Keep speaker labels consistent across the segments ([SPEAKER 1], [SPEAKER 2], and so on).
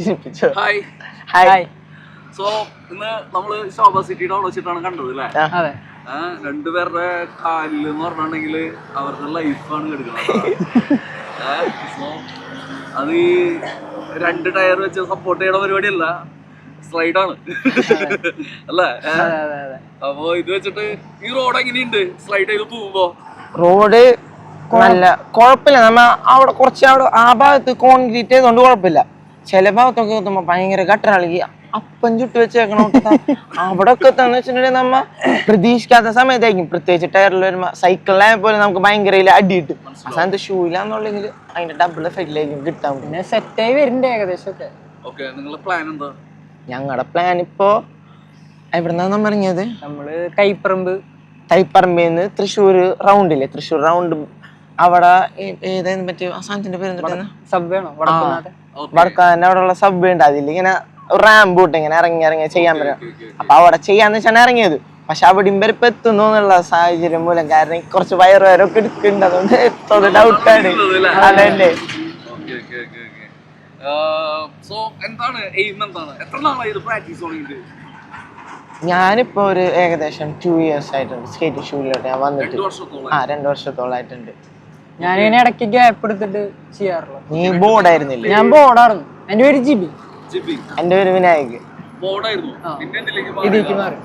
[SPEAKER 1] ചിരിപ്പിച്ചോ
[SPEAKER 2] hi.
[SPEAKER 1] Hi.
[SPEAKER 2] So ഇന്ന് നമ്മൾ ശോഭ സിറ്റിയുടെ അവിടെ വെച്ചിട്ടാണ് കണ്ടത് അല്ലേ?
[SPEAKER 3] അതെ.
[SPEAKER 2] ആ, രണ്ടുപേരുടെ കാലിൽ എന്ന് പറഞ്ഞിട്ടുണ്ടെങ്കിൽ അവരുടെ ലൈഫാണ് കെടുക്കുന്നത്. സോ അത് ഈ രണ്ട് ടയർ വെച്ച് സപ്പോർട്ട് ചെയ്യണ പരിപാടിയല്ല സ്ലൈഡാണ് അല്ലേ? അപ്പൊ ഇത് വെച്ചിട്ട് ഈ റോഡ് എങ്ങനെയുണ്ട്? സ്ലൈഡ് ചെയ്ത് പോകുമ്പോ
[SPEAKER 1] റോഡ് നല്ല കുഴപ്പമില്ല. നമ്മ അവിടെ കുറച്ച് അവിടെ ആ ഭാഗത്ത് കോൺക്രീറ്റ് ചെയ്തുകൊണ്ട് കുഴപ്പമില്ല. ചില ഭാഗത്തൊക്കെ എത്തുമ്പോ ഭയങ്കര ഗട്ടറാളി അപ്പം ചുട്ട് വെച്ചേക്കണം അവിടെ ഒക്കെ എത്താന്ന് വെച്ചിട്ടുണ്ടെങ്കിൽ നമ്മ പ്രതീക്ഷിക്കാത്ത സമയത്തായിരിക്കും. പ്രത്യേകിച്ച് ടയറിൽ വരുമ്പോ സൈക്കിളിലായ പോലെ നമുക്ക് ഭയങ്കര അടി കിട്ടും. അവസാനത്തെ ഷൂ ഇല്ലാന്നുണ്ടെങ്കിൽ അതിന്റെ ഡബിൾ എഫക്റ്റിലായിരിക്കും കിട്ടാൻ
[SPEAKER 3] പിന്നെ സെറ്റായി വരുന്നുണ്ട് ഏകദേശം ഒക്കെ.
[SPEAKER 2] ഓക്കെ നിങ്ങളുടെ പ്ലാൻ എന്താ?
[SPEAKER 1] ഞങ്ങളുടെ പ്ലാൻ ഇപ്പോ എവിടുന്നാ പറഞ്ഞത്
[SPEAKER 3] നമ്മൾ കൈപ്പറമ്പ്.
[SPEAKER 1] തൈപ്പറമ്പിന്ന് തൃശ്ശൂർ റൗണ്ടില്ലേ തൃശ്ശൂർ റൗണ്ട് അവിടെ ഏതായിരുന്നു പറ്റിയ ആ സാധനത്തിന്റെ പേര് എന്തിട്ടാണ്
[SPEAKER 3] സബ് തന്നെ അവിടെയുള്ള
[SPEAKER 1] വടക്കാന്റെ അവിടെ ഉള്ള സബ് ഉണ്ട്. അതിൽ ഇങ്ങനെ റാമ്പ് ഇട്ട് ഇങ്ങനെ ഇറങ്ങി ഇറങ്ങി ചെയ്യാൻ പറ്റും. അപ്പൊ അവിടെ ചെയ്യാന്ന് വെച്ചാണ് ഇറങ്ങിയത്. പക്ഷെ അവിടെ വരെ ഇപ്പൊ എത്തുന്നു എന്നുള്ള സാഹചര്യം മൂലം കാരണം കുറച്ച് വയറ് വരൊക്കെ എടുക്കുന്നുണ്ട്. അതുകൊണ്ട് എത്തുന്നത് ഡൗട്ടാണ് അതല്ലേ?
[SPEAKER 2] സോ എന്താണ് എയിം എന്താണ്? എത്ര നാളായി ഇത് പ്രാക്ടീസ് തുടങ്ങിയിട്ട്?
[SPEAKER 1] ഞാനിപ്പോ ഒരു ഏകദേശം ടു ഇയേഴ്സ് ആയിട്ടുണ്ട് സ്കേറ്റ് ഷൂയിലോട്ട് ഞാൻ വന്നിട്ട്. ആ രണ്ടു വർഷത്തോളായിട്ടുണ്ട്.
[SPEAKER 3] ഞാനിങ്ങനെ ഇടയ്ക്ക് ഗ്യാപ്പ് എടുത്തിട്ട് ചെയ്യാറുള്ളൂ.
[SPEAKER 1] നീ ബോർഡായിരുന്നില്ലേ
[SPEAKER 3] ഞാൻ ബോർഡായിരുന്നു എന്റെ പേര് ജിബി.
[SPEAKER 2] ജിബി.
[SPEAKER 1] എന്റെ പേര് വിനായക്.
[SPEAKER 3] ഇതിലേക്ക് മാറി.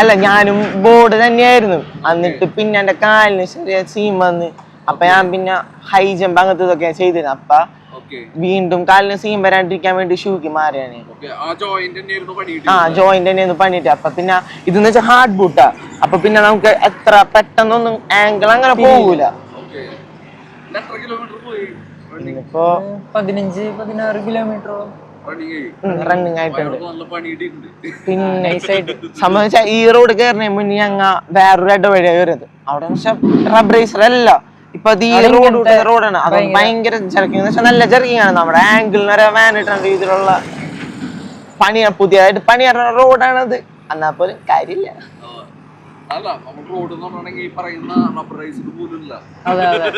[SPEAKER 1] അല്ല ഞാനും ബോർഡ് തന്നെയായിരുന്നു. എന്നിട്ട് പിന്നെ എന്റെ കാലിന് ചെറിയ സീം വന്ന് അപ്പൊ ഞാൻ പിന്നെ ഹൈ ജമ്പ് അങ്ങനത്തെ ഇതൊക്കെ ചെയ്തിരുന്നു അപ്പൊ വീണ്ടും കാലിന് സീം വരാണ്ടിരിക്കാൻ വേണ്ടി ഷൂക്ക് മാറിയാണ്.
[SPEAKER 2] ആ ജോയിന്റ് തന്നെയായിരുന്നു പണിയിട്ട്.
[SPEAKER 1] അപ്പൊ പിന്നെ ഇതെന്ന് വെച്ചാൽ ഹാർഡ് ബൂട്ടാ അപ്പൊ പിന്നെ നമുക്ക് എത്ര പെട്ടെന്നൊന്നും ആംഗിൾ അങ്ങനെ പോകൂല
[SPEAKER 2] ഓക്കെ. എത്ര കിലോമീറ്റർ പോയി? റണ്ണിങ്
[SPEAKER 1] ഇപ്പോ
[SPEAKER 3] പതിനഞ്ച് പതിനാറ് കിലോമീറ്ററോളം
[SPEAKER 2] റണ്ണിങ്
[SPEAKER 1] ആയിട്ടുണ്ട്. പിന്നെ സംബന്ധിച്ച ഈ റോഡ് കയറുന്ന മുന്നേ ഞങ്ങ വേറൊരു ഇടവഴിയാണ് വരുന്നത് അവിടെ റബ്ബറൈസർ അല്ല. ഇപ്പൊ ഈ റോഡ് റോഡാണ് അത് ഭയങ്കര ജർക്കിങ് നല്ല ജർക്കിങ് ആണ് നമ്മുടെ ആംഗിളിന് ഒരു വാൻ ഇട്ടുന്ന രീതിയിലുള്ള പണിയാ പുതിയതായിട്ട് പണിയാറുന്ന റോഡാണത് എന്നാ പോലും കാര്യമില്ല.
[SPEAKER 2] അല്ല നമുക്ക് റോഡ് എന്ന് പറഞ്ഞിട്ടുണ്ടെങ്കിൽ ഈ പറയുന്ന റബ്ബറൈസ്ഡ് പോലും ഇല്ല
[SPEAKER 3] അതെ. അതെ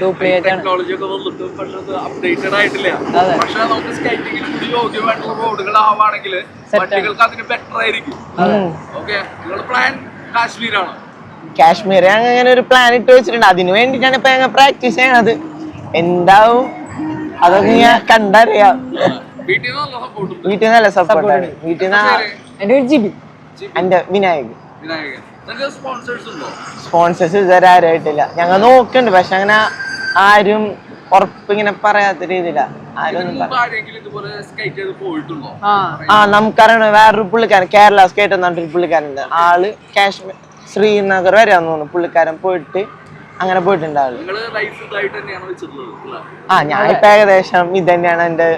[SPEAKER 3] ഡ്യൂപ്ലിക്കേറ്റ് ആണ്.
[SPEAKER 2] ടെക്നോളജി ഒക്കെ വന്നിട്ട് പണ്ടത് അപ്ഡേറ്റഡ് ആയിട്ടില്ല. പക്ഷെ നമുക്ക് സ്കൈറ്റിങ്ങിന് കൂടി യോഗ്യമായിട്ടുള്ള റോഡുകൾ ആവുകയാണെങ്കിൽ വണ്ടികൾക്ക് അതിന് ബെറ്റർ ആയിരിക്കും. ഓക്കെ നിങ്ങളുടെ പ്ലാൻ കാശ്മീരാണ്.
[SPEAKER 1] കാശ്മീർ ഞങ്ങൾ അങ്ങനെ ഒരു പ്ലാൻ ഇട്ട് വെച്ചിട്ടുണ്ട്. അതിന് വേണ്ടിയിട്ടാണ് ഇപ്പൊ ഞങ്ങൾ പ്രാക്ടീസ് ചെയ്യണത്. എന്താവും? അതൊക്കെ ഞാൻ കണ്ടറിയാം.
[SPEAKER 2] വീട്ടിൽ നിന്നല്ല നല്ല
[SPEAKER 1] സപ്പോർട്ടാണ് വീട്ടിൽ നിന്ന്
[SPEAKER 3] എന്റെ ജിബി.
[SPEAKER 1] എന്റെ വിനായക്
[SPEAKER 2] സ്പോൺസേഴ്സ് ഉണ്ടോ?
[SPEAKER 1] സ്പോൺസേഴ്സ് ഇതുവരെ ആരായിട്ടില്ല ഞങ്ങൾ നോക്കുന്നുണ്ട്. പക്ഷെ അങ്ങനെ ആരും ഉറപ്പിങ്ങനെ പറയാത്ത രീതിയില.
[SPEAKER 3] ആ.
[SPEAKER 1] നമുക്കറിയണം നമുക്കറിയണ വേറൊരു പുള്ളിക്കാരൻ. കേരള സ്കേറ്റ് എന്ന് പറഞ്ഞിട്ടൊരു പുള്ളിക്കാരുണ്ട് ആൾ കാശ്മീർ ശ്രീനഗർ വരെയാന്ന് തോന്നുന്നു. പുള്ളിക്കാരൻ പോയിട്ട് അങ്ങനെ പോയിട്ടുണ്ട് ആൾ
[SPEAKER 2] നിങ്ങൾ ലൈഫ് ഇതായിട്ട് തന്നെയാണ് വെച്ചിട്ടുള്ളത് അല്ലേ?
[SPEAKER 1] ആ ഞാനിപ്പോ ഏകദേശം ഇത് തന്നെയാണ് എന്റെ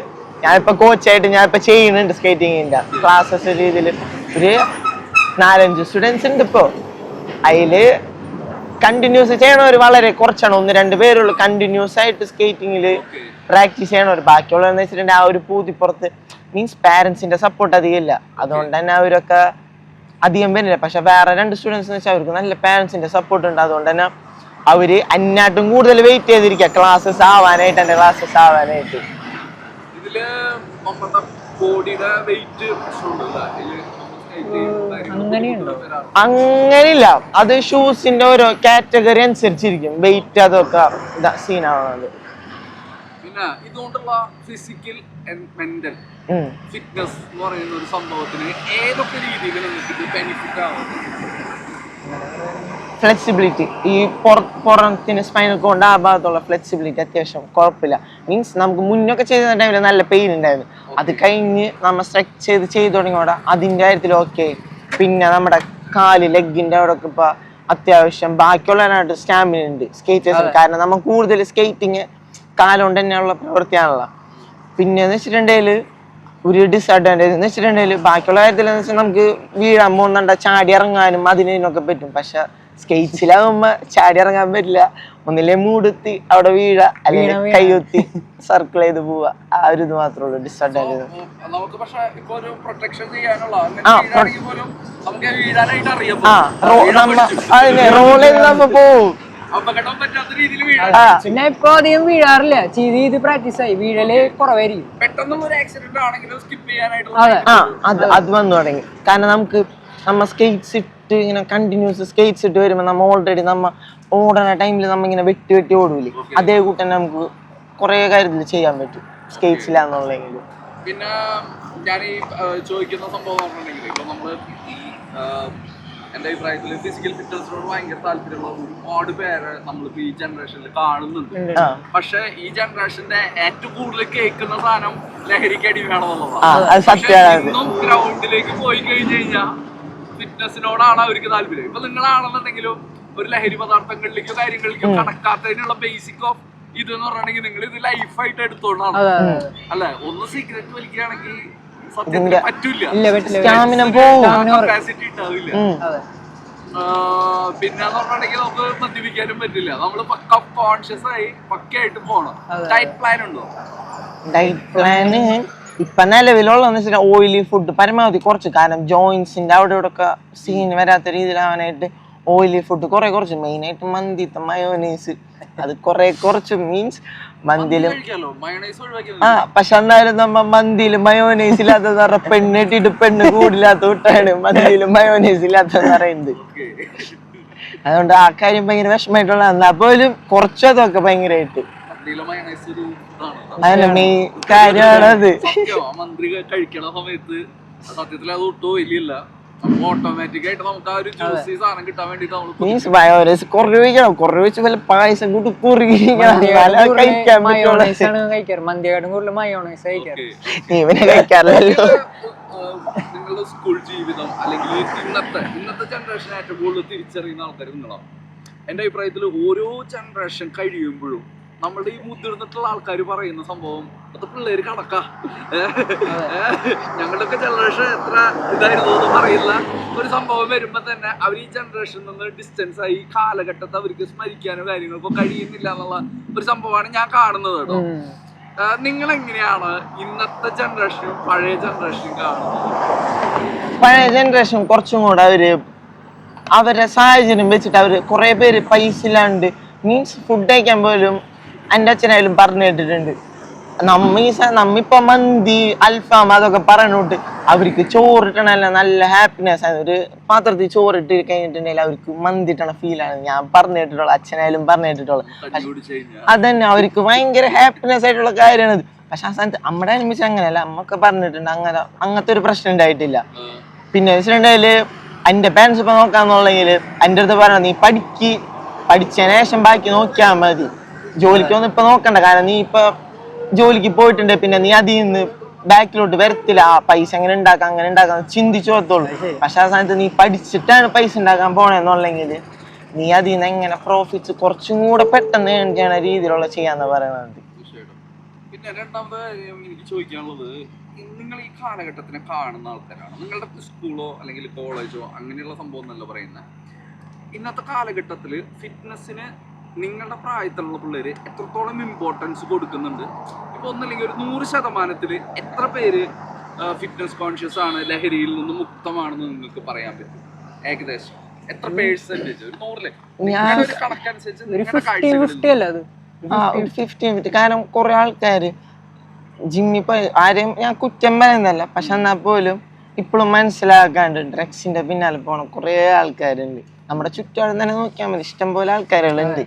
[SPEAKER 1] ഞാനിപ്പോ കോച്ചായിട്ട് ഞാനിപ്പോ ചെയ്യുന്നുണ്ട് സ്കേറ്റിങ്ങിന്റെ ക്ലാസ്സസ് രീതിയിൽ ഒരു നാലഞ്ച് സ്റ്റുഡൻസ് ഉണ്ട് ഇപ്പോ. അതിൽ കണ്ടിന്യൂസ് ചെയ്യണവർ വളരെ കുറച്ചാണ്. ഒന്ന് രണ്ട് പേരുള്ളൂ. കണ്ടിന്യൂസ് ആയിട്ട് സ്കേറ്റിങ്ങിൽ പ്രാക്ടീസ് ചെയ്യണവർ ബാക്കിയുള്ളതെന്ന് വെച്ചിട്ടുണ്ടെങ്കിൽ ആ ഒരു പൂതിപ്പുറത്ത് മീൻസ് പാരൻസിന്റെ സപ്പോർട്ട് അധികം ഇല്ല. അതുകൊണ്ട് തന്നെ അവരൊക്കെ അധികം വരുന്നില്ല. പക്ഷെ വേറെ രണ്ട് സ്റ്റുഡൻസ് എന്ന് വെച്ചാൽ അവർക്ക് നല്ല പാരൻസിന്റെ സപ്പോർട്ട് ഉണ്ട്. അതുകൊണ്ട് തന്നെ അവർ അന്നാട്ടും കൂടുതൽ വെയിറ്റ് ചെയ്തിരിക്കുക ക്ലാസ്സസ് ആവാനായിട്ട് എന്റെ ക്ലാസ്സസ് ആവാനായിട്ട്. അങ്ങനെയില്ല. അത് ഷൂസിന്റെ ഓരോ കാറ്റഗറി അനുസരിച്ചിരിക്കും. വെയിറ്റ് അതൊക്കെ സീനാവുന്നത്
[SPEAKER 2] പിന്നെ ഇതുകൊണ്ടുള്ള ഫിസിക്കൽ ആൻഡ് മെന്റൽ ഫിറ്റ്നസ് എന്ന് പറയുന്ന ഒരു സംഭവത്തിന് ഏതൊക്കെ രീതിയിൽ നിങ്ങൾക്ക് ഇത് ബെനിഫിറ്റ് ആവുന്നത്
[SPEAKER 1] ഫ്ലെക്സിബിലിറ്റി ഈ പുറ- പുറത്തിന് സ്പൈനൽ കൊണ്ട് ആ ഭാഗത്തുള്ള ഫ്ലെക്സിബിലിറ്റി അത്യാവശ്യം കുഴപ്പമില്ല മീൻസ് നമുക്ക് മുന്നൊക്കെ ചെയ്ത ടൈമിൽ നല്ല പെയിൻ ഉണ്ടായിരുന്നു അത് കഴിഞ്ഞ് നമ്മൾ സ്ട്രെച്ച് ചെയ്ത് ചെയ്ത് തുടങ്ങിയോടെ അതിന്റെ കാര്യത്തിൽ ഓക്കെ പിന്നെ നമ്മുടെ കാൽ ലെഗിന്റെ അവിടെ ഒക്കെ ഇപ്പോൾ അത്യാവശ്യം ബാക്കിയുള്ളതിനായിട്ട് സ്റ്റാമിന ഉണ്ട് സ്കേറ്റേഴ്സ് കാരണം നമ്മൾ കൂടുതൽ സ്കേറ്റിങ് കാലുകൊണ്ട് തന്നെയുള്ള പ്രവൃത്തിയാണല്ലോ. പിന്നെ എന്ന് വെച്ചിട്ടുണ്ടെങ്കിൽ ഒരു ഡിസഡ്വാന്റേജ് എന്ന് വെച്ചിട്ടുണ്ടെങ്കിൽ ബാക്കിയുള്ള കാര്യത്തിൽ എന്ന് വെച്ചാൽ നമുക്ക് വീഴാൻ പോകുന്നുണ്ട. ചാടി ഇറങ്ങാനും അതിനൊക്കെ ഇതിനൊക്കെ പറ്റും. പക്ഷെ സ്കേറ്റ്സിലാകുമ്പോ ചാടി ഇറങ്ങാൻ പറ്റില്ല. ഒന്നില്ലേ മൂടുത്തി അവിടെ വീഴ അല്ലെങ്കിൽ. കൈയൊത്തി സർക്കിൾ ചെയ്ത് പോവുക. ആ ഒരു ഇത് മാത്രമേ ഉള്ളൂ
[SPEAKER 2] ഡിസഡ്വാന്റേജ്
[SPEAKER 1] ആ, ആ റോ നമ്മ അതിനെ റോൾ ചെയ്ത് നമ്മ പോവും.
[SPEAKER 3] പിന്നെ ഇപ്പൊ അധികം വീഴാറില്ല. ചെയ്ത് ചെയ്ത് പ്രാക്ടീസ് ആയി. വീഴൽ കുറവായിരിക്കും.
[SPEAKER 2] പെട്ടെന്നുള്ള ഒരു ആക്സിഡന്റ് ആണെങ്കിലും സ്കിപ്പ് ചെയ്യാനായിട്ടുള്ള
[SPEAKER 3] അതെ.
[SPEAKER 1] ആ അത് അത് വന്നു തുടങ്ങി. കാരണം നമുക്ക് നമ്മ സ്കേറ്റ്സ് ഇട്ട് ഇങ്ങനെ കണ്ടിന്യൂസ് സ്കേറ്റ്സ് ഇട്ട് വരുമ്പോൾ നമ്മ ഓൾറെഡി നമ്മ ഓടണ ടൈമിൽ നമ്മ ഇങ്ങനെ വെട്ടി വെട്ടി ഓടൂലേ. അതേ കൂട്ടം നമുക്ക് കുറേ കാര്യത്തിൽ ചെയ്യാൻ പറ്റും. സ്കേറ്റ്സ് ഇല്ലാന്നുള്ളെങ്കിൽ
[SPEAKER 2] പിന്നെ ഞാൻ ഈ ചോദിക്കുന്ന സംഭവം എന്ന് പറഞ്ഞിട്ടുണ്ടെങ്കിൽ ഇപ്പൊ നമ്മൾ എന്റെ അഭിപ്രായത്തിൽ ഫിസിക്കൽ ഫിറ്റ്നസിനോട് ഭയങ്കര താല്പര്യമുള്ള ഒരുപാട് പേരെ നമ്മളിപ്പോ ഈ ജനറേഷനിൽ കാണുന്നുണ്ട്. പക്ഷെ ഈ ജനറേഷന്റെ ഏറ്റവും കൂടുതൽ കേൾക്കുന്ന സാധനം ലഹരിക്ക് അടി വേണമെന്നുള്ളതാണ് ഇന്നും ഗ്രൗണ്ടിലേക്ക് പോയി കഴിഞ്ഞു കഴിഞ്ഞാൽ ഫിറ്റ്നസിനോടാണ് അവർക്ക് താല്പര്യം. ഇപ്പൊ നിങ്ങളാണെന്നുണ്ടെങ്കിലും ഒരു ലഹരി പദാർത്ഥങ്ങളിലേക്കോ കാര്യങ്ങളിലേക്കോ കടക്കാത്തതിനുള്ള ബേസിക് ഓഫ് ഇത് എന്ന് പറഞ്ഞിട്ടുണ്ടെങ്കിൽ നിങ്ങൾ ഇത് ലൈഫായിട്ട് എടുത്തോണ്ടാണ്. അല്ല? ഒന്ന് സിഗരറ്റ് വലിക്കുകയാണെങ്കിൽ പറ്റൂല.
[SPEAKER 3] ഇല്ല പറ്റില്ല
[SPEAKER 1] സ്റ്റാമിന പോവും.
[SPEAKER 2] കപ്പാസിറ്റി ഉണ്ടാവില്ല.
[SPEAKER 1] ഉം.
[SPEAKER 3] അതെ.
[SPEAKER 2] ആഹ് പിന്നെ പറഞ്ഞിട്ടുണ്ടെങ്കിൽ നമുക്ക് മദ്യപിക്കാനും പറ്റില്ല. നമ്മൾ പക്ക കോൺഷ്യസ് ആയി പക്കയായിട്ട് പോണം. ഡയറ്റ് പ്ലാൻ ഉണ്ടോ?
[SPEAKER 1] ഡയറ്റ് പ്ലാന് ഇപ്പൊ നിലവിലുള്ളതെന്ന് വെച്ചാൽ ഓയിലി ഫുഡ് പരമാവധി കുറച്ച്. കാരണം ജോയിൻസിന്റെ അവിടെ ഇവിടെ ഒക്കെ സീൻ വരാത്ത രീതിയിലാവാനായിട്ട് ഓയിലി ഫുഡ് കുറെ കുറച്ച്. മെയിൻ ആയിട്ട് മന്തിത്തെ മയോനൈസ് അത് കുറെ കുറച്ച് മീൻസ് മന്തിയിലും
[SPEAKER 2] മയണൈസ്
[SPEAKER 1] ആ പക്ഷെ എന്നാലും നമ്മ മന്തിയിൽ മയോനൈസ് ഇല്ലാത്ത പറഞ്ഞ പെണ്ണ് ഇട്ടിട്ട് പെണ്ണ് കൂടില്ലാത്ത കൂട്ടാണ് മന്തിയിൽ മയോനൈസ് ഇല്ലാത്തെന്ന് പറയുന്നത്. അതുകൊണ്ട് ആ കാര്യം ഭയങ്കര വിഷമായിട്ടുള്ള എന്നാ പോലും കുറച്ചതൊക്കെ ഭയങ്കരമായിട്ട് മെയിൻ കാര്യമാണത്.
[SPEAKER 2] മന്ത്രി കഴിക്കണ സമയത്ത് സത്യത്തിൽ അത് ഒട്ടും വലിയല്ല. അഭിപ്രായത്തിൽ ഒരു
[SPEAKER 1] കുറേ കുറേ വെച്ച് വല്ല പായസം കൂട്ടി കുറുകിക്കണം കഴിക്കാൻ
[SPEAKER 3] മയോണൈസ്
[SPEAKER 1] പറ്റുള്ളൂ
[SPEAKER 3] ആണ് കഴിക്കാറ്. കൂടുതൽ മയോണൈസ് കഴിക്കാറ്.
[SPEAKER 1] നീ ഇവനെ കഴിക്കാറില്ലല്ലോ.
[SPEAKER 2] നിങ്ങളുടെ സ്കൂൾ ജീവിതം അല്ലെങ്കിൽ ഇന്നത്തെ ഇന്നത്തെ ജനറേഷൻ ഏറ്റവും കൂടുതൽ തിരിച്ചറിയുന്ന ആൾക്കാർ നിങ്ങളാണ്. എന്റെ അഭിപ്രായത്തിൽ ഓരോ ജനറേഷൻ കഴിയുമ്പോഴും നമ്മുടെ ഈ മുതിർന്നിട്ടുള്ള ആൾക്കാർ പറയുന്ന സംഭവം അത് പിള്ളേര് കണക്കാ ഞങ്ങളുടെയൊക്കെ ജനറേഷൻ എത്ര ഇതായിരുന്നു എന്ന് പറയില്ല. ഒരു സംഭവം വരുമ്പോ തന്നെ അവർ ഈ ജനറേഷനിൽ നിന്ന് ഡിസ്റ്റൻസ് ആയി ഈ കാലഘട്ടത്തെ അവർക്ക് സ്മരിക്കാനോ കാര്യങ്ങൾക്കോ കഴിയുന്നില്ല എന്നുള്ള ഒരു സംഭവമാണ് ഞാൻ കാണുന്നത് കേട്ടോ. നിങ്ങൾ എങ്ങനെയാണ് ഇന്നത്തെ ജനറേഷനും പഴയ ജനറേഷനും കാണുന്നത്?
[SPEAKER 1] പഴയ ജനറേഷൻ കുറച്ചും കൂടെ അവർ അവരുടെ സാഹചര്യം വെച്ചിട്ട് അവർ കുറെ പേര് പൈസ ഇല്ലാണ്ട് മീൻസ് ഫുഡ് കഴിക്കാൻ പോലും എന്റെ അച്ഛനായാലും പറഞ്ഞു കേട്ടിട്ടുണ്ട്. നമ്മ ഈ നമ്മിപ്പോ മന്തി അൽഫാം അതൊക്കെ പറഞ്ഞോട്ട് അവർക്ക് ചോറിട്ടണല്ല നല്ല ഹാപ്പിനെസ് ആണ്. ഒരു പാത്രത്തിൽ ചോറിട്ട് കഴിഞ്ഞിട്ടുണ്ടെങ്കിൽ അവർക്ക് ഇട്ടണ ഫീലാണ് ഞാൻ പറഞ്ഞു കേട്ടിട്ടുള്ള അച്ഛനായാലും പറഞ്ഞു
[SPEAKER 2] കുടിച്ച്
[SPEAKER 1] അതന്നെ അവർക്ക് ഭയങ്കര ഹാപ്പിനെസ് ആയിട്ടുള്ള കാര്യമാണ് പക്ഷെ ആ സ്ഥാനത്ത് നമ്മുടെ അനുമിച്ച് അങ്ങനെയല്ല. അമ്മയ്ക്ക് പറഞ്ഞിട്ടുണ്ട് അങ്ങനെ അങ്ങനത്തെ ഒരു പ്രശ്നം ഉണ്ടായിട്ടില്ല. പിന്നെ വെച്ചിട്ടുണ്ടെങ്കിൽ എന്റെ പാരൻസ് ഇപ്പൊ നോക്കാന്നുള്ളെങ്കിൽ എന്റെ അടുത്ത് പറഞ്ഞ നീ പഠിക്ക്. പഠിച്ചതിന് ശേഷം ബാക്കി നോക്കിയാൽ മതി. ജോലിക്കൊന്നും ഇപ്പൊ നോക്കണ്ട. കാരണം നീ ഇപ്പൊ ജോലിക്ക് പോയിട്ടുണ്ട്. പിന്നെ നീ അതിൽ നിന്ന് ബാക്കിലോട്ട് വരത്തില്ല. ആ പൈസ എങ്ങനെ ഉണ്ടാക്കാം അങ്ങനെ ഉണ്ടാക്കാം ചിന്തിച്ചു പോകത്തുള്ളൂ പക്ഷെ ആ സമയത്ത് നീ പഠിച്ചിട്ടാണ് പൈസ ഉണ്ടാക്കാൻ പോണെന്നുള്ളെങ്കിൽ നീ അതിൽ നിന്ന് എങ്ങനെ പ്രോഫിറ്റ്സ് കുറച്ചും കൂടെ പെട്ടെന്ന് ഏൺ ചെയ്യണ രീതിയിലുള്ള ചെയ്യാന്ന്
[SPEAKER 2] പറയുന്നത് പിന്നെ രണ്ടാമത് എനിക്ക് ചോദിക്കാനുള്ളത് നിങ്ങൾ ഈ കാലഘട്ടത്തിനെ കാണുന്ന ആൾക്കാരാണ്? നിങ്ങളുടെ സ്കൂളോ അല്ലെങ്കിൽ കോളേജോ അങ്ങനെയുള്ള സംഭവം എന്നല്ല പറയുന്നത് ഇന്നത്തെ കാലഘട്ടത്തിൽ ഫിറ്റ്നസ്സിന് നിങ്ങളുടെ പ്രായത്തിലുള്ള പിള്ളേര് എത്രത്തോളം ഇമ്പോർട്ടൻസ് കൊടുക്കുന്നുണ്ട്? ഇപ്പൊ ഒന്നല്ലെങ്കിൽ ഒരു നൂറ് ശതമാനത്തിൽ എത്ര പേര് ഫിറ്റ്നസ് കോൺഷ്യസ് ആണ് ലഹരിയിൽ നിന്ന് മുക്തമാണെന്ന് നിങ്ങൾക്ക് പറയാൻ പറ്റും? ഏകദേശം. എത്ര പേഴ്സന്റേജ് ഒരു നൂറിലെ. ഒരു കണക്കനുസരിച്ച്
[SPEAKER 3] ഒരു
[SPEAKER 2] നിങ്ങളുടെ
[SPEAKER 3] ഫിഫ്റ്റി അല്ല അത്?
[SPEAKER 1] ആ ഒരു ഫിഫ്റ്റി ഫിഫ്റ്റി കാരണം കുറെ ആൾക്കാര് ജിമ്മിൽ പോയി ആരെയും ഞാൻ കുറ്റം പറയുന്നല്ല പക്ഷെ എന്നാൽ പോലും ഇപ്പോഴും മനസ്സിലാക്കാണ്ട് ഡ്രഗ്സിന്റെ പിന്നാലെ പോണ കുറെ ആൾക്കാരുണ്ട്. നമ്മുടെ ചുറ്റുപാടും തന്നെ നോക്കിയാൽ മതി. ഇഷ്ടംപോലെ ആൾക്കാരുകളുണ്ട്.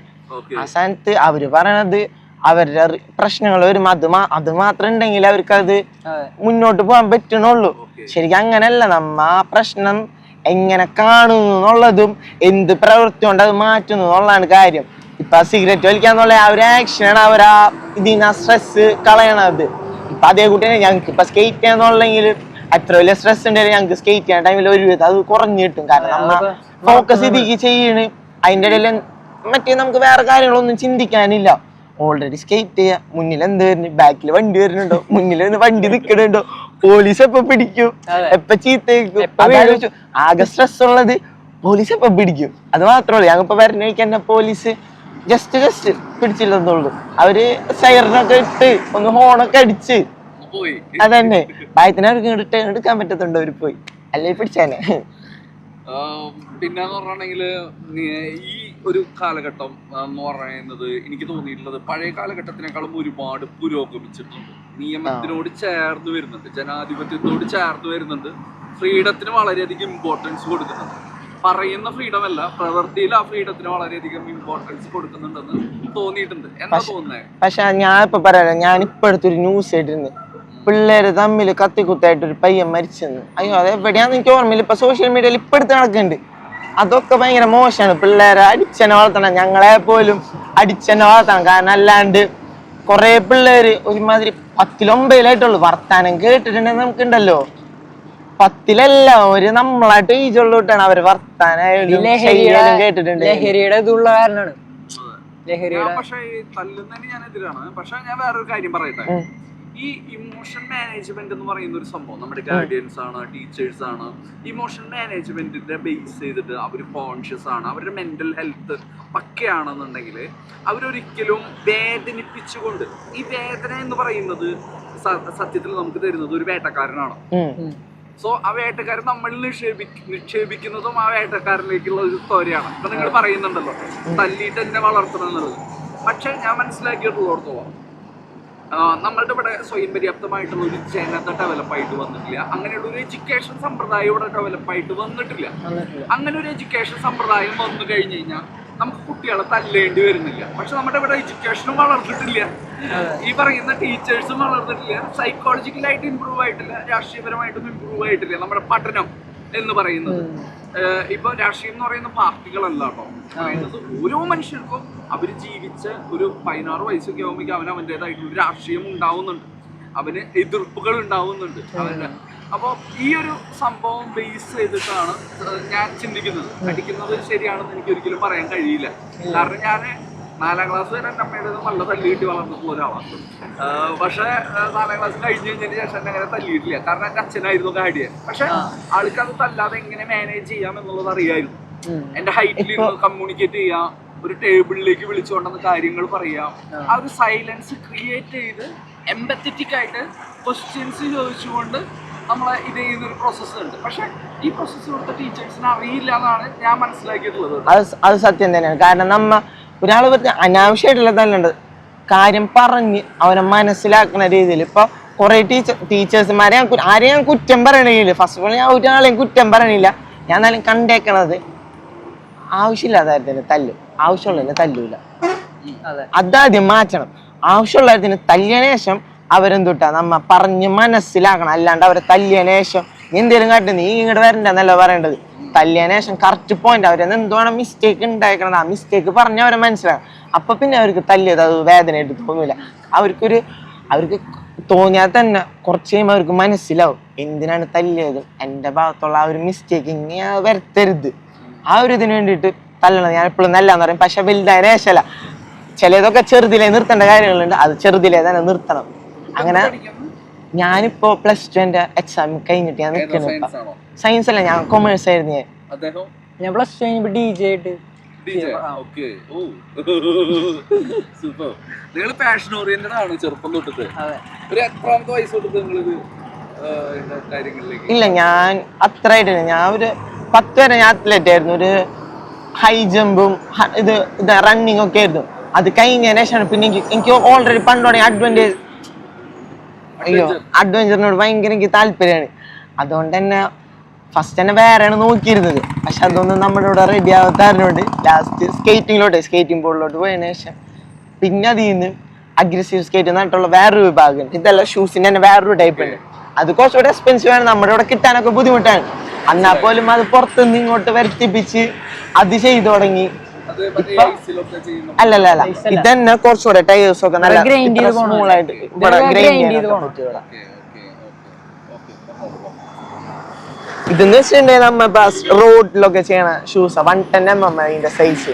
[SPEAKER 1] സ്ഥാനത്ത് അവർ പറയണത് അവരുടെ പ്രശ്നങ്ങൾ വരും അത് അത് മാത്രം ഉണ്ടെങ്കിൽ അവർക്ക് അത്. മുന്നോട്ട് പോകാൻ പറ്റണുള്ളൂ. ശരിക്കും അങ്ങനല്ല നമ്മ ആ പ്രശ്നം എങ്ങനെ കാണുന്നുള്ളതും എന്നുള്ളതും എന്ത് പ്രവൃത്തി കൊണ്ട് അത് മാറ്റുന്നു എന്നുള്ളതാണ് കാര്യം. ഇപ്പൊ സിഗരറ്റ് വലിക്കാന്നുള്ള ആ ഒരു ആക്ഷനാണ് അവർ ആ ഇതിൽ നിന്ന് ആ സ്ട്രെസ് കളയണത്. ഇപ്പൊ അതേ കുട്ടിയെ ഞങ്ങൾക്ക് ഇപ്പൊ സ്കേറ്റ് ചെയ്യാന്നുള്ളെങ്കിൽ അത്ര വലിയ സ്ട്രെസ് ഉണ്ടെങ്കിൽ ഞങ്ങൾക്ക് സ്കേറ്റ് ചെയ്യാൻ ടൈമിൽ ഒരു വിധം അത് കുറഞ്ഞു കിട്ടും. കാരണം നമ്മ ഫോക്കസ് ഇതിക്ക് ചെയ്യണ്. അതിന്റെ ഇടയിൽ മറ്റേ നമുക്ക് വേറെ കാര്യങ്ങളൊന്നും ചിന്തിക്കാനില്ല. ഓൾറെഡി സ്കേറ്റ് ചെയ്യാ. മുന്നിൽ എന്ത് വരുന്നു? ബാക്കിൽ വണ്ടി വരുന്നുണ്ടോ? മുന്നിൽ വന്ന് വണ്ടി നിൽക്കണുണ്ടോ പോലീസ് എപ്പോ പിടിക്കും? എപ്പൊ ചീത്ത ആകെ സ്ട്രെസ് ഉള്ളത്. പോലീസ് എപ്പോ പിടിക്കും? അത് മാത്രമേ ഉള്ളൂ ഞങ്ങളിപ്പോ വരുന്നേക്ക് തന്നെ പോലീസ് ജസ്റ്റ് ജസ്റ്റ് പിടിച്ചില്ലെന്നുള്ളൂ അവർ സൈറിനൊക്കെ ഇട്ട് ഒന്ന് ഹോണൊക്കെ അടിച്ച്. അതന്നെ. ഭയത്തിന് അവർക്ക് ഇങ്ങോട്ട് എടുക്കാൻ പറ്റത്തുണ്ടോ അവർ പോയി? അല്ലെ പിടിച്ചേനെ?
[SPEAKER 2] പിന്നെ ഈ ഒരു കാലഘട്ടം എന്ന് പറയുന്നത് എനിക്ക് തോന്നിയിട്ടുള്ളത് പഴയ കാലഘട്ടത്തിനേക്കാളും ഒരുപാട് പുരോഗമിച്ചിട്ടുണ്ട്. നിയമത്തിനോട് ചേർന്ന് വരുന്നുണ്ട് ജനാധിപത്യത്തോട് ചേർന്ന് വരുന്നുണ്ട് ഫ്രീഡത്തിന് വളരെയധികം ഇമ്പോർട്ടൻസ് കൊടുക്കുന്നുണ്ട്. പറയുന്ന ഫ്രീഡം അല്ല പ്രവൃത്തിയിൽ ആ ഫ്രീഡത്തിന് വളരെയധികം ഇമ്പോർട്ടൻസ് കൊടുക്കുന്നുണ്ടെന്ന് തോന്നിയിട്ടുണ്ട്. എന്താ തോന്നുന്നത്
[SPEAKER 1] പക്ഷെ ഞാൻ ഇപ്പൊ പറയാം ഞാൻ ഇപ്പൊ അടുത്തൊരു ന്യൂസ് ആയിട്ടിരുന്നു പിള്ളേര് തമ്മിൽ കത്തിക്കുത്തായിട്ട് ഒരു പയ്യൻ മരിച്ചെന്ന്. അയ്യോ അത് എവിടെയാന്ന് എനിക്ക് ഓർമ്മയില്ല. ഇപ്പൊ സോഷ്യൽ മീഡിയയിൽ ഇപ്പൊ നടക്കുന്നുണ്ട് അതൊക്കെ ഭയങ്കര മോശമാണ്. പിള്ളേരെ അടിച്ചനെ വളർത്തണം. ഞങ്ങളെ പോലും അടിച്ചനെ വളർത്തണം. കാരണം അല്ലാണ്ട് കുറെ പിള്ളേര് ഒരുമാതിരി പത്തിലൊമ്പതിലായിട്ടുള്ളൂ. വർത്താനം കേട്ടിട്ടുണ്ടെങ്കിൽ നമുക്കുണ്ടല്ലോ. പത്തിലല്ല ഒരു നമ്മളായിട്ട് ഈജുള്ളൂട്ടാണ് അവർ വർത്താനായാലും കേട്ടിട്ടുണ്ട്.
[SPEAKER 3] ലഹരിയുടെ ഇതുള്ള കാരണമാണ്. ലഹരിയുടെ
[SPEAKER 2] പക്ഷേ തല്ലുന്നതിന് ഞാൻ എതിരാണ്. പക്ഷെ ഞാൻ വേറൊരു കാര്യം പറയട്ടെ. ഈ ഇമോഷൻ മാനേജ്മെന്റ് എന്ന് പറയുന്ന ഒരു സംഭവം. നമ്മുടെ ഗാർഡിയൻസ് ആണ് ടീച്ചേഴ്സ് ആണ്. ഇമോഷൻ മാനേജ്മെന്റിന്റെ ബേസ് ചെയ്തിട്ട് അവർ കോൺഷ്യസ് ആണ്. അവരുടെ മെന്റൽ ഹെൽത്ത് പക്കയാണെന്നുണ്ടെങ്കിൽ അവരൊരിക്കലും വേദനിപ്പിച്ചുകൊണ്ട് ഈ വേദന എന്ന് പറയുന്നത് സത്യത്തിൽ നമുക്ക് തരുന്നത് ഒരു വേട്ടക്കാരനാണ്. സോ ആ വേട്ടക്കാരൻ നമ്മളിൽ നിക്ഷേപി നിക്ഷേപിക്കുന്നതും ആ വേട്ടക്കാരനിലേക്കുള്ള ഒരു തോരയാണ് ഇപ്പൊ നിങ്ങൾ പറയുന്നുണ്ടല്ലോ തല്ലിയിട്ട് എന്നെ വളർത്തണം എന്നുള്ളത്. പക്ഷെ ഞാൻ മനസ്സിലാക്കിയിട്ടുള്ളിടത്തോളം നമ്മളുടെ ഇവിടെ സ്വയം പര്യാപ്തമായിട്ടുള്ള ഒരു ജനത ഡെവലപ്പ് ആയിട്ട് വന്നിട്ടില്ല. അങ്ങനെയുള്ള ഒരു എഡ്യൂക്കേഷൻ സമ്പ്രദായം ഇവിടെ ഡെവലപ്പ് ആയിട്ട് വന്നിട്ടില്ല.
[SPEAKER 3] വന്നിട്ടില്ല.
[SPEAKER 2] അങ്ങനെ ഒരു എഡ്യൂക്കേഷൻ സമ്പ്രദായം വന്നു കഴിഞ്ഞു കഴിഞ്ഞാൽ നമുക്ക് കുട്ടികളെ തല്ലേണ്ടി വരുന്നില്ല. പക്ഷെ നമ്മുടെ ഇവിടെ എഡ്യൂക്കേഷനും വളർന്നിട്ടില്ല. ഈ പറയുന്ന ടീച്ചേഴ്സും വളർന്നിട്ടില്ല. സൈക്കോളജിക്കലായിട്ട് ഇമ്പ്രൂവ് ആയിട്ടില്ല. രാഷ്ട്രീയപരമായിട്ടൊന്നും ഇമ്പ്രൂവ് ആയിട്ടില്ല. നമ്മുടെ പഠനം. എന്ന് പറയുന്നത്. ഇപ്പൊ രാഷ്ട്രീയം എന്ന് പറയുന്ന പാർട്ടികളല്ല കേട്ടോ പറയുന്നത് ഓരോ മനുഷ്യർക്കും അവർ ജീവിച്ച ഒരു പതിനാറ് വയസ്സൊക്കെ ആകുമ്പോഴേക്കും അവൻ അവന്റെതായിട്ടുള്ള രാഷ്ട്രീയം ഉണ്ടാവുന്നുണ്ട്. അവന് എതിർപ്പുകൾ ഉണ്ടാവുന്നുണ്ട് അവന്റെ അപ്പോൾ ഈ ഒരു സംഭവം ബേസ് ചെയ്തിട്ടാണ് ഞാൻ ചിന്തിക്കുന്നത്. പഠിക്കുന്നത് ശരിയാണെന്ന് എനിക്ക് ഒരിക്കലും പറയാൻ കഴിയില്ല. കാരണം ഞാൻ നാലാം ക്ലാസ് വരെ എന്റെ അമ്മയുടെ നല്ല തല്ലിയിട്ട് വളർന്നിട്ടുള്ള ഒരാളാണ്. പക്ഷേ നാലാം ക്ലാസ് കഴിഞ്ഞ് കഴിഞ്ഞതിന് ശേഷം എന്നെ അങ്ങനെ തല്ലിയിട്ടില്ല. കാരണം എന്റെ അച്ഛനായിരുന്നു ഗാഡിയൻ പക്ഷെ ആൾക്ക് അത് തല്ലാതെ എങ്ങനെ മാനേജ് ചെയ്യാം എന്നുള്ളത് അറിയായിരുന്നു.
[SPEAKER 3] എന്റെ
[SPEAKER 2] എന്റെ ഹൈറ്റിൽ കമ്മ്യൂണിക്കേറ്റ് ചെയ്യാം ഒരു ടേബിളിലേക്ക് വിളിച്ചുകൊണ്ടെന്ന് കാര്യങ്ങൾ പറയാം. ആ. ഒരു സൈലൻസ് ക്രിയേറ്റ് ചെയ്ത് എംപത്തറ്റിക് ആയിട്ട് ക്വസ്റ്റ്യൻസ് ചോദിച്ചുകൊണ്ട് നമ്മളെ ഇത് ചെയ്യുന്നൊരു പ്രോസസ്സ് ഉണ്ട്. പക്ഷെ ഈ പ്രോസസ്സ് കൊടുത്ത ടീച്ചേഴ്സിന് അറിയില്ല എന്നാണ് ഞാൻ മനസ്സിലാക്കിയിട്ടുള്ളത്.
[SPEAKER 1] അത് സത്യം തന്നെയാണ്. കാരണം നമ്മ ഒരാൾ വെറുതെ അനാവശ്യമായിട്ടുള്ള തല്ലുണ്ട് കാര്യം പറഞ്ഞ് അവനെ മനസ്സിലാക്കുന്ന രീതിയിൽ ഇപ്പൊ കുറെ ടീച്ചർ ടീച്ചേഴ്സുമാരെ ഞാൻ ആരെയും ഞാൻ കുറ്റം പറയണില്ല. ഫസ്റ്റ് ഓഫ് ഓൾ ഞാൻ ഒരാളെയും കുറ്റം പറയണില്ല. ഞാൻ എന്നാലും കണ്ടേക്കണത് ആവശ്യമില്ലാത്ത തല്ല്. ആവശ്യമുള്ളതിന് തല്ലൂല.
[SPEAKER 3] അതെ.
[SPEAKER 1] അതാദ്യം മാറ്റണം. ആവശ്യമുള്ളതിന് തല്ലിയതിനു ശേഷം അവരെന്തുട്ടാ? നമ്മ പറഞ്ഞ് മനസ്സിലാക്കണം. അല്ലാണ്ട് അവരെ തല്ലിയതിനു ശേഷം നീ എന്തേലും കാട്ടി നീ ഇങ്ങോട്ട് വരണ്ടെന്നല്ല പറയേണ്ടത്. തല്ലിയതിനു ശേഷം കറക്റ്റ് പോയിന്റ് അവരെന്ന് എന്തുവാണ് മിസ്റ്റേക്ക് ഉണ്ടായിക്കണത്. ആ മിസ്റ്റേക്ക് പറഞ്ഞ അവരെ മനസ്സിലാകും അപ്പൊ പിന്നെ അവർക്ക് തല്ലിയത് അത് വേദനയായിട്ട് തോന്നൂല. അവർക്കൊരു അവർക്ക് തോന്നിയാൽ തന്നെ കുറച്ച് കഴിയുമ്പോൾ അവർക്ക് മനസ്സിലാവും. എന്തിനാണ് തല്ലിയത്? എന്റെ ഭാഗത്തുള്ള ആ ഒരു മിസ്റ്റേക്ക് ഇങ്ങനെ വരുത്തരുത്. ആ ഒരു ഇതിന് വേണ്ടിയിട്ട് തല്ലണം ഞാൻ എപ്പോഴും നല്ലതെന്ന് പറയും. പക്ഷെ വലുതായ രേശല ചിലതൊക്കെ ചെറുതിലേ നിർത്തേണ്ട കാര്യങ്ങളുണ്ട്. അത് ചെറുതിലേ തന്നെ നിർത്തണം. അങ്ങനെ ഞാനിപ്പോ പ്ലസ് ടു എന്റെ എക്സാം കഴിഞ്ഞിട്ട് ഞാൻ നിൽക്കുന്നു
[SPEAKER 2] സയൻസ് ആണോ?
[SPEAKER 1] സയൻസ് അല്ല ഞാൻ കൊമേഴ്സ് ആയിരുന്നു. ഞാൻ
[SPEAKER 2] അദ്ദേഹം?
[SPEAKER 3] ഞാൻ പ്ലസ് ടു കഴിഞ്ഞപ്പോ ഡി ജെ ആയിട്ട്.
[SPEAKER 2] സൂപ്പർ നിങ്ങൾ പാഷൻ ഓറിയന്റഡ് ആണ് ചെറുപ്പം തൊട്ടിട്ട്.
[SPEAKER 3] അതെ.
[SPEAKER 2] ഒരു എത്രാമത്തെ വയസ്സ് തൊട്ടിട്ട് നിങ്ങളിത് ആഹ്, ഇതിന്റെ
[SPEAKER 1] ഇല്ല ഞാൻ അത്ര ആയിട്ടില്ല ഞാൻ ഒരു പത്ത് വരെ ഞാൻ അത്ലറ്റ് ആയിരുന്നു. ഒരു ഹൈ ജമ്പും ഇത് ഇത് റണ്ണിങ് ഒക്കെ ആയിരുന്നു. അത് കഴിഞ്ഞതിനു ശേഷമാണ് പിന്നെ എനിക്ക് എനിക്ക് ഓൾറെഡി പണ്ടോടെ അഡ്വന്റേജ് അയ്യോ അഡ്വഞ്ചറിനോട് ഭയങ്കര എനിക്ക് താല്പര്യമാണ്. അതുകൊണ്ട് തന്നെ ഫസ്റ്റ് തന്നെ വേറെയാണ് നോക്കിയിരുന്നത്. പക്ഷെ അതൊന്നും നമ്മുടെ ഇവിടെ റെഡി ആവാത്തറിനോണ്ട് ലാസ്റ്റ് സ്കേറ്റിങ്ങിലോട്ട് സ്കേറ്റിംഗ് ബോർഡിലോട്ട് പോയതിനു ശേഷം പിന്നെ അതിൽ നിന്ന് അഗ്രസീവ് സ്കേറ്റ് എന്നിട്ടുള്ള വേറൊരു വിഭാഗം. ഇതെല്ലാം ഷൂസിന്റെ തന്നെ വേറൊരു ടൈപ്പ് ഉണ്ട്. അത് കുറച്ചുകൂടെ എക്സ്പെൻസീവ് ആണ്. നമ്മുടെ ഇവിടെ കിട്ടാനൊക്കെ ബുദ്ധിമുട്ടാണ്. എന്നാൽ പോലും അത് പുറത്തുനിന്ന് ഇങ്ങോട്ട് വരുത്തിപ്പിച്ച് അത് ചെയ്തു തുടങ്ങി. അല്ലല്ല അല്ല ഇതന്നെ കുറച്ചുകൂടെ ടയേഴ്സ് ഒക്കെ നല്ല
[SPEAKER 3] grind ചെയ്ത് പോണം.
[SPEAKER 1] ആയിട്ട് ഇവിടെ ഗ്രൈൻഡ്
[SPEAKER 3] ചെയ്ത്
[SPEAKER 2] ഓക്കെ
[SPEAKER 1] ഇതെന്ന് വെച്ചിട്ടുണ്ടെങ്കിൽ നമ്മ റോഡിലൊക്കെ ചെയ്യണ shoes one ten M M അതിന്റെ സൈസ്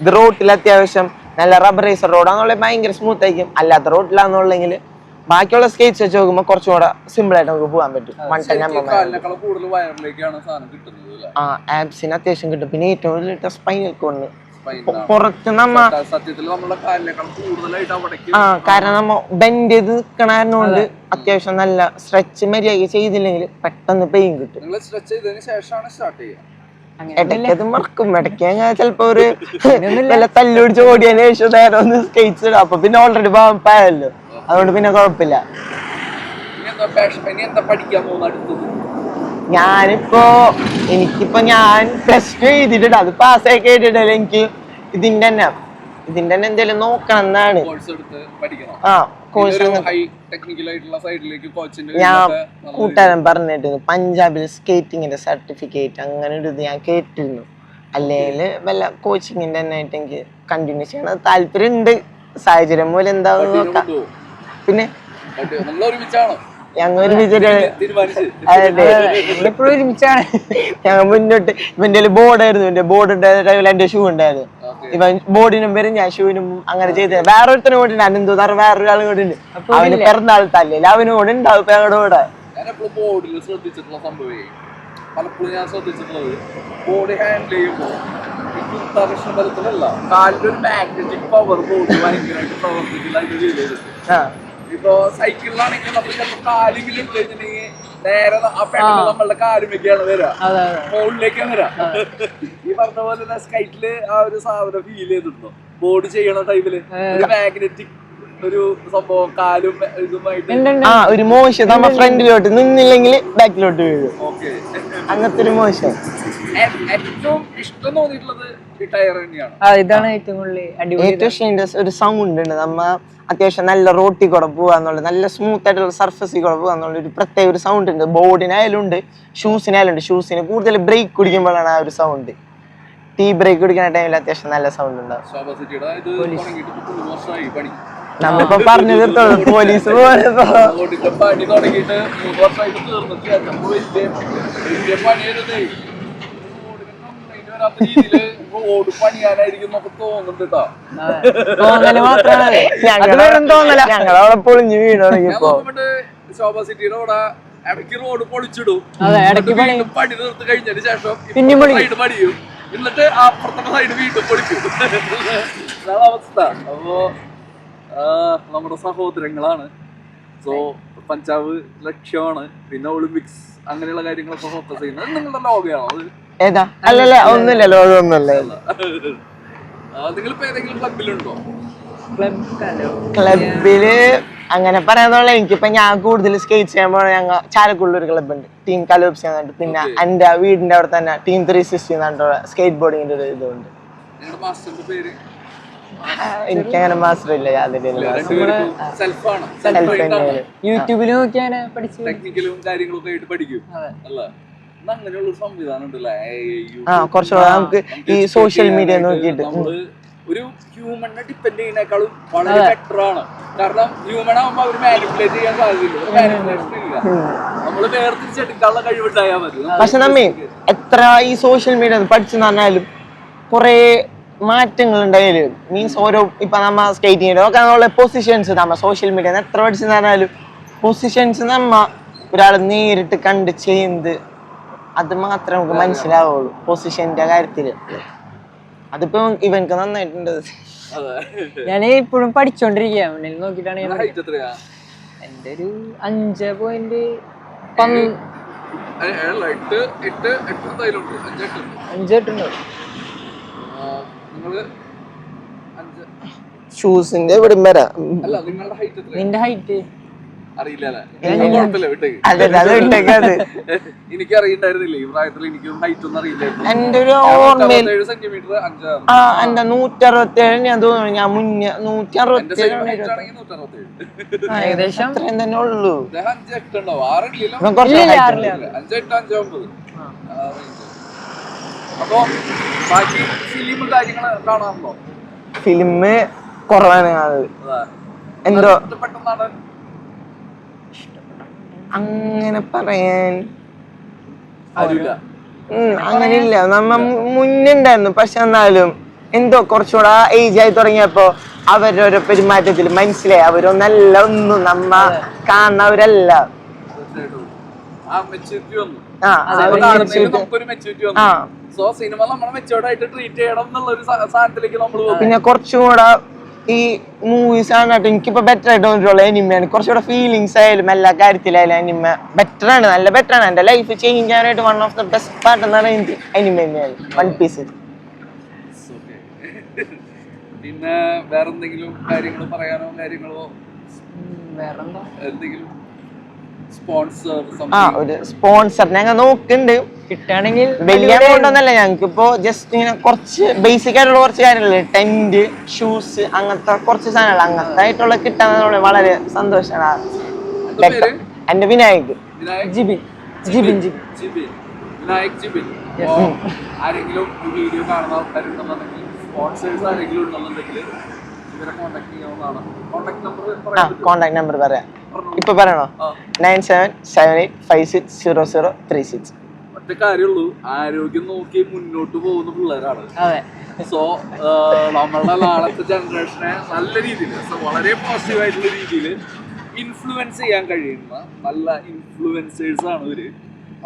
[SPEAKER 1] ഇത് റോഡിൽ അത്യാവശ്യം നല്ല റബ്ബറൈസർ റോഡാന്നുള്ള ഭയങ്കര സ്മൂത്ത് ആയിരിക്കും. അല്ലാത്ത റോഡിലാന്നുള്ളെങ്കിൽ ബാക്കിയുള്ള സ്കേറ്റ്സ് വെച്ച് നോക്കുമ്പോൾ കുറച്ചുകൂടെ സിമ്പിൾ ആയിട്ട് നമുക്ക് പോകാൻ പറ്റും. വൺ ടെൻ എം എം
[SPEAKER 2] കൂടുതൽ വയറിലേക്കാണ് സാധനം കിട്ടുന്നത്
[SPEAKER 1] ആ ആപ്സിന് അത്യാവശ്യം കിട്ടും. പിന്നെ ഏറ്റവും വലിയ സ്പൈനൽ കൊണ്ട് നമ്മ
[SPEAKER 2] സത്യത്തിൽ കാലിനേക്കാൾ കൂടുതലായിട്ട് അവിടേക്ക്
[SPEAKER 1] ആ കാരണം നമ്മ ബെൻഡ് ചെയ്ത് നിൽക്കണതുകൊണ്ട് അത്യാവശ്യം നല്ല സ്ട്രെച്ച് മര്യാദ ചെയ്തില്ലെങ്കിൽ പെട്ടെന്ന് പെയിൻ കിട്ടും.
[SPEAKER 2] നിങ്ങൾ സ്ട്രെച്ച് ചെയ്തതിന് ശേഷമാണ് സ്റ്റാർട്ട് ചെയ്യുക.
[SPEAKER 3] അങ്ങനെയൊന്നുമില്ല.
[SPEAKER 1] ഇടയ്ക്കത് മറക്കും. ഇടയ്ക്ക് ഞാൻ ചിലപ്പോ ഒരു നല്ല തല്ലുപിടിച്ച് ഓടിയതിന് ശേഷം നേരെ ഒന്ന് സ്കേറ്റ്സ് ഇടും. അപ്പൊ പിന്നെ ഓൾറെഡി പായല്ലോ അതുകൊണ്ട് പിന്നെ കുഴപ്പമില്ല.
[SPEAKER 2] പഠിക്കാൻ പോകുന്ന അടുത്തത്?
[SPEAKER 1] ഞാനിപ്പോ എനിക്കിപ്പോ ഞാൻ പ്ലസ് ടു എഴുതിയിട്ടുണ്ട് അത് പാസ്സാക്കി എഴുതിയിട്ടില്ല എനിക്ക്. ഇതിന്റെ തന്നെ. ഇതിന്റെ തന്നെ എന്തെങ്കിലും നോക്കണം എന്നാണ്. ആ കോഴ്സ് ഞാൻ കൂട്ടുകാരൻ പറഞ്ഞിട്ടുണ്ട് പഞ്ചാബിൽ സ്കേറ്റിങ്ങിന്റെ സർട്ടിഫിക്കറ്റ് അങ്ങനെ ഒരു ഇത് ഞാൻ കേട്ടിരുന്നു. അല്ലെങ്കിൽ വല്ല കോച്ചിങ്ങിന്റെ തന്നെ ആയിട്ട് എനിക്ക് കണ്ടിന്യൂ ചെയ്യണം. താല്പര്യം ഉണ്ട് സാഹചര്യം മൂലം എന്താവും നോക്കാം. പിന്നെ ഞങ്ങൾ ഒരുമിച്ചിട്ട്
[SPEAKER 2] തീരുമാനിച്ച്
[SPEAKER 1] അതെ
[SPEAKER 3] നമ്മളിപ്പോഴും ഒരുമിച്ചാണ്.
[SPEAKER 1] ഞങ്ങൾ മുന്നോട്ട് ഇവന്റെ ബോർഡായിരുന്നു എന്റെ ബോർഡ് ഉണ്ടായിരുന്ന എന്റെ ഷൂ ഉണ്ടായിരുന്നു. ഇവൻ ബോർഡിനും വരും ഞാൻ ഷൂവിനും അങ്ങനെ ചെയ്തത് വേറൊരുത്തനും കൂടെ ഉണ്ട്. അനന്തു വേറെ വേറൊരാളും കൂടെ ഉണ്ട്. അവന് പിറന്നാൾ തല്ലില്ല അവനും കൂടെ ഉണ്ടാവും ഞങ്ങളുടെ കൂടെ.
[SPEAKER 2] എപ്പോഴും ശ്രദ്ധിച്ചിട്ടുള്ള സംഭവം. പലപ്പോഴും ഞാൻ ശ്രദ്ധിച്ചിട്ടുള്ളത് ബോഡി ഹാൻഡിൽ ചെയ്യുമ്പോൾ ഈ ഗുരുത്വാകർഷണ ബലത്തിലല്ല. കാലിന്റെ ഒരു മാഗ്നറ്റിക് പവർ ബോഡി ഭയങ്കരമായിട്ട് പ്രവർത്തിക്കില്ല രീതിയിൽ സൈക്കിളിലാണെങ്കിൽ നമ്മൾ ചിലപ്പോൾ ഇട്ട് കഴിഞ്ഞിട്ടുണ്ടെങ്കിൽ നേരെ ആ പെട്ടെന്ന് നമ്മളുടെ കാലുമൊക്കെയാണ് വരിക.
[SPEAKER 3] അതെ അതെ.
[SPEAKER 2] മുകളിലേക്കാണ് വരിക. ഈ പറഞ്ഞ പോലെ തന്നെ സ്കൈറ്റിൽ ആ ഒരു സാധനം ഫീൽ ചെയ്തിട്ടുണ്ടോ? ബോർഡ് ചെയ്യണ ടൈമിൽ ഒരു മാഗ്നറ്റിക് ഒരു സംഭവം കാലും ഇതുമായിട്ട്.
[SPEAKER 1] ആ ഒരു മോശം. നമ്മ ഫ്രണ്ടിലോട്ട് നിന്നില്ലെങ്കിൽ ബാക്കിലോട്ട് വീഴും.
[SPEAKER 2] ഓക്കെ.
[SPEAKER 1] അങ്ങനത്തെ ഒരു മോശം.
[SPEAKER 2] ഏറ്റവും ഇഷ്ടം തോന്നിയിട്ടുള്ളത്
[SPEAKER 3] ഇതാണ് ഏറ്റവും കൂടുതൽ അടിപൊളി
[SPEAKER 1] ഏറ്റവും ഇഷ്ടം ഒരു സൗണ്ട് ഉണ്ട്. നമ്മ അത്യാവശ്യം നല്ല റോട്ടി കൂടെ പോവാന്നുള്ള നല്ല സ്മൂത്ത് ആയിട്ടുള്ള സർഫസിൽ കൂടെ പോവാന്നുള്ള ഒരു പ്രത്യേക ഒരു സൗണ്ട് ഉണ്ട്. ബോർഡിനായാലും ഉണ്ട് ഷൂസിനായാലും ഉണ്ട്. ഷൂസിന് കൂടുതൽ ബ്രേക്ക് കുടിക്കുമ്പോഴാണ് ആ ഒരു സൗണ്ട് ടീ ബ്രേക്ക് കുടിക്കുന്ന ടൈമിൽ അത്യാവശ്യം നല്ല സൗണ്ട് ഉണ്ടാവും നമ്മളിപ്പോ പറഞ്ഞു തീർത്തോളൂ പോലീസ് പോയപ്പോ
[SPEAKER 2] പണിയാനായിരിക്കും തോന്നുന്നുണ്ട് കേട്ടോ
[SPEAKER 3] തോന്നൽ മാത്രമാണ്
[SPEAKER 1] തോന്നല. പൊളിഞ്ഞു
[SPEAKER 2] ശോഭ സിറ്റിയുടെ അവിടെ ഇടയ്ക്ക് റോഡ് പൊളിച്ചിടും.
[SPEAKER 3] അതെ, ഇടയ്ക്ക്
[SPEAKER 2] എന്നിട്ട്
[SPEAKER 3] പണി.
[SPEAKER 2] വീണ്ടും പണി തീർത്ത് കഴിഞ്ഞതിന് ശേഷം
[SPEAKER 3] പിന്നെയും പണിയും.
[SPEAKER 2] സൈഡ് പണിയും എന്നിട്ട് അപ്പുറത്തെ സൈഡ് വീണ്ടും പൊളിക്കും. അതാണ് അവസ്ഥ. അപ്പോ ആ, നമ്മുടെ സഹോദരങ്ങളാണ്. സോ പഞ്ചാബ് ലക്ഷ്യമാണ്. പിന്നെ ഒളിമ്പിക്സ് അങ്ങനെയുള്ള കാര്യങ്ങളൊക്കെ ഫോക്കസ് ചെയ്യുന്നത്. നിങ്ങളുടെ ലോകയാണോ? അത്
[SPEAKER 1] ഏതാ? അല്ലല്ല ഒന്നുമില്ല ലോകമൊന്നുമില്ല
[SPEAKER 2] നിങ്ങളിപ്പോ ഏതെങ്കിലും ക്ലബിലുണ്ടോ
[SPEAKER 3] ക്ലബ്
[SPEAKER 1] ക്ലബിൽ അങ്ങനെ പറയാന്നുള്ള എനിക്കിപ്പോ ഞാൻ കൂടുതൽ സ്കേറ്റ് ചെയ്യാൻ പോണ ഞങ്ങൾ ചാലക്കുള്ള ഒരു ക്ലബ് ഉണ്ട് ടീം കലോപ്സ് എന്നിട്ട് പിന്നെ. എന്റെ വീടിന്റെ അവിടെ തന്നെ ടീം ത്രീ സിക്സ്റ്റി എന്നിട്ടുള്ള സ്കേറ്റ് ബോർഡിങ്ങിന്റെ ഒരു ഇതുണ്ട്. എനിക്കങ്ങനെ മാസ്റ്റർ ഇല്ല യാതൊരു യൂട്യൂബിലും
[SPEAKER 3] യൂട്യൂബിൽ നോക്കിയാണ്
[SPEAKER 2] ടെക്നിക്കലും കാര്യങ്ങളൊക്കെ ആയിട്ട് പഠിക്കും. അങ്ങനെയുള്ള സംവിധാനം ഉണ്ടല്ലേ?
[SPEAKER 1] ആ കുറച്ചുകൂടെ നമുക്ക് ഈ സോഷ്യൽ മീഡിയ നോക്കിയിട്ട്.
[SPEAKER 2] ഒരു ഹ്യൂമനെ ഡിപ്പെൻഡ് ചെയ്യുന്നേക്കാളും വളരെ ബെറ്റർ ആണ്. കാരണം ഹ്യൂമൻ ആകുമ്പോ അവർ മാനിപ്പുലേറ്റ് ചെയ്യാൻ സാധ്യതയില്ല. മാനിപ്പുലേഷൻ ഇല്ല നമ്മൾ വേർതിരിച്ചെടുക്കാനുള്ള കഴിവുണ്ടായാൽ മതി.
[SPEAKER 1] പക്ഷെ നമ്മേ എത്ര ഈ സോഷ്യൽ മീഡിയ പഠിച്ചു പറഞ്ഞാലും കൊറേ മാറ്റങ്ങൾ ഉണ്ടായാലും മീൻസ് ഓരോ ഇപ്പൊ നമ്മ സ്കേറ്റിംഗ് ഒക്കെ നമ്മളെ പൊസിഷൻസ് നമ്മ സോഷ്യൽ മീഡിയ എത്ര പഠിച്ചു പറഞ്ഞാലും പൊസിഷൻസ് നമ്മ ഒരാൾ നേരിട്ട് കണ്ട് ചെയ്യുന്നത് അത് മാത്രമേ നമുക്ക് മനസ്സിലാവുള്ളൂ പൊസിഷന്റെ കാര്യത്തിൽ. അതിപ്പോ ഇവൻക്ക് നന്നായിട്ടുണ്ട്.
[SPEAKER 3] ഞാൻ ഇപ്പോഴും പഠിച്ചോണ്ടിരിക്കുകയാണ് നോക്കിട്ടാണ് ഞാൻ എന്റെ ഒരു അഞ്ച് പോയിന്റ്
[SPEAKER 1] ഷൂസിന്റെ വരാം.
[SPEAKER 3] നിന്റെ ഹൈറ്റ്
[SPEAKER 2] അറിയില്ല അല്ലേ? കുഴപ്പമില്ല വിട്ടേക്ക്.
[SPEAKER 1] അതെ അത്.
[SPEAKER 2] എനിക്ക് അറിയണ്ടായിരുന്നില്ല ഈ പ്രായത്തിൽ എനിക്കും ഹൈറ്റ് ഒന്നും അറിയില്ലായിരുന്നു.
[SPEAKER 1] എന്റെ ഒരു ഓർമ്മയിൽ
[SPEAKER 2] ഏഴ് സെന്റിമീറ്റർ അഞ്ചാറ്
[SPEAKER 1] ആ എന്റെ നൂറ്റി അറുപത്തി ഏഴ് ഞാൻ തോന്നുന്നു ഞാൻ മുന്നേ നൂറ്റി അറുപത്തി
[SPEAKER 3] ഏകദേശം?
[SPEAKER 1] അത്രയും തന്നെ ഉള്ളൂ.
[SPEAKER 2] ആറില്ലല്ലോ. അപ്പൊ ബാക്കി ഫിലിം കാര്യങ്ങൾ കാണാറുണ്ടോ?
[SPEAKER 1] ഫിലിം കുറവാണ് എന്തോ അങ്ങനെ പറയാൻ അങ്ങനെയില്ല. നമ്മ മുന്നുണ്ടായിരുന്നു. പക്ഷെ എന്നാലും എന്തോ കുറച്ചുകൂടെ ഏജ് ആയി തുടങ്ങിയപ്പോ അവരൊരു പെരുമാറ്റത്തിൽ മനസ്സിലായി. അവരൊന്നല്ല ഒന്നും നമ്മ കാണുന്നവരല്ല. പിന്നെ കുറച്ചും കൂടെ ഈ മൂവീസ് ആണാട്ടോ എനിക്കിപ്പോ ബെറ്റർ ആയിട്ട് തോന്നിയിട്ടുള്ള എനിമയാണ് കുറച്ചുകൂടെ ഫീലിങ്സ് ആയാലും എല്ലാ കാര്യത്തിലായാലും എനിമ ബെറ്റർ ആണ്. നല്ല ബെറ്റർ ആണ്. എന്റെ ലൈഫ് ചേഞ്ച് ചെയ്യാനായിട്ട് one of the best part എന്ന് പറയുന്നത് എനിമ തന്നെയാണ്. One piece
[SPEAKER 2] Okay. പിന്നെ വേറെന്തെങ്കിലും കാര്യങ്ങൾ പറയാനോ കാര്യങ്ങളോ?
[SPEAKER 3] വേറെന്താ?
[SPEAKER 2] എന്തെങ്കിലും
[SPEAKER 1] ആ ഒരു സ്പോൺസർ ഞങ്ങൾ നോക്കുന്നുണ്ട്.
[SPEAKER 3] കിട്ടുകയാണെങ്കിൽ
[SPEAKER 1] വലിയ എമൗണ്ട് ഒന്നല്ല ഞങ്ങൾക്ക് ഇപ്പോ ജസ്റ്റ് ഇങ്ങനെ കുറച്ച് ബേസിക് ആയിട്ടുള്ള കുറച്ച് കാര്യങ്ങളല്ലേ ടെന്റ് ഷൂസ് അങ്ങനത്തെ കുറച്ച് സാധനങ്ങൾ. അങ്ങനത്തെ ആയിട്ടുള്ള കിട്ടാൻ വളരെ സന്തോഷമാണ്? എന്റെ വിനായക്.
[SPEAKER 3] ജിബിൻ. ജിബിൻ. ജിബിൻ
[SPEAKER 2] വിനായക് ജിബിൻ. ആരെങ്കിലും ഈ വീഡിയോ കാണുന്ന ആൾക്കാരുണ്ടെന്നുണ്ടെങ്കിൽ സ്പോൺസേഴ്സ് ആരെങ്കിലും ഉണ്ടെന്നുണ്ടെങ്കിൽ ഇവരെ കോൺടാക്ട് ചെയ്യാവുന്നതാണ്. കോൺടാക്ട് നമ്പർ
[SPEAKER 1] ആ
[SPEAKER 2] പറയാൻ
[SPEAKER 1] കോണ്ടാക്ട് നമ്പർ പറയാം. ഇപ്പൊ പറയണോ. Nine seven seven eight five six zero zero three six
[SPEAKER 2] ഒറ്റ കാര്യമുള്ളൂ ആരോഗ്യം നോക്കി മുന്നോട്ട് പോകുന്ന പിള്ളേരാണ്.
[SPEAKER 3] അതെ.
[SPEAKER 2] സോ നമ്മളുടെ നാളത്തെ ജനറേഷനെ നല്ല രീതിയിൽ വളരെ പോസിറ്റീവ് ആയിട്ടുള്ള രീതിയിൽ ഇൻഫ്ലുവൻസ് ചെയ്യാൻ കഴിയുന്ന നല്ല ഇൻഫ്ലുവൻസേഴ്സ് ആണ് ഇവർ.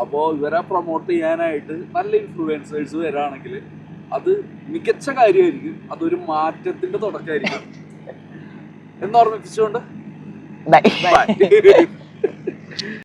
[SPEAKER 2] അപ്പോൾ ഇവരെ പ്രൊമോട്ട് ചെയ്യാനായിട്ട് നല്ല ഇൻഫ്ലുവൻസേഴ്സ് വരാണെങ്കിൽ അത് മികച്ച കാര്യമായിരിക്കും. അതൊരു മാറ്റത്തിന്റെ തുടക്കമായിരിക്കും. എന്ന്
[SPEAKER 1] Bậy.
[SPEAKER 2] Bậy.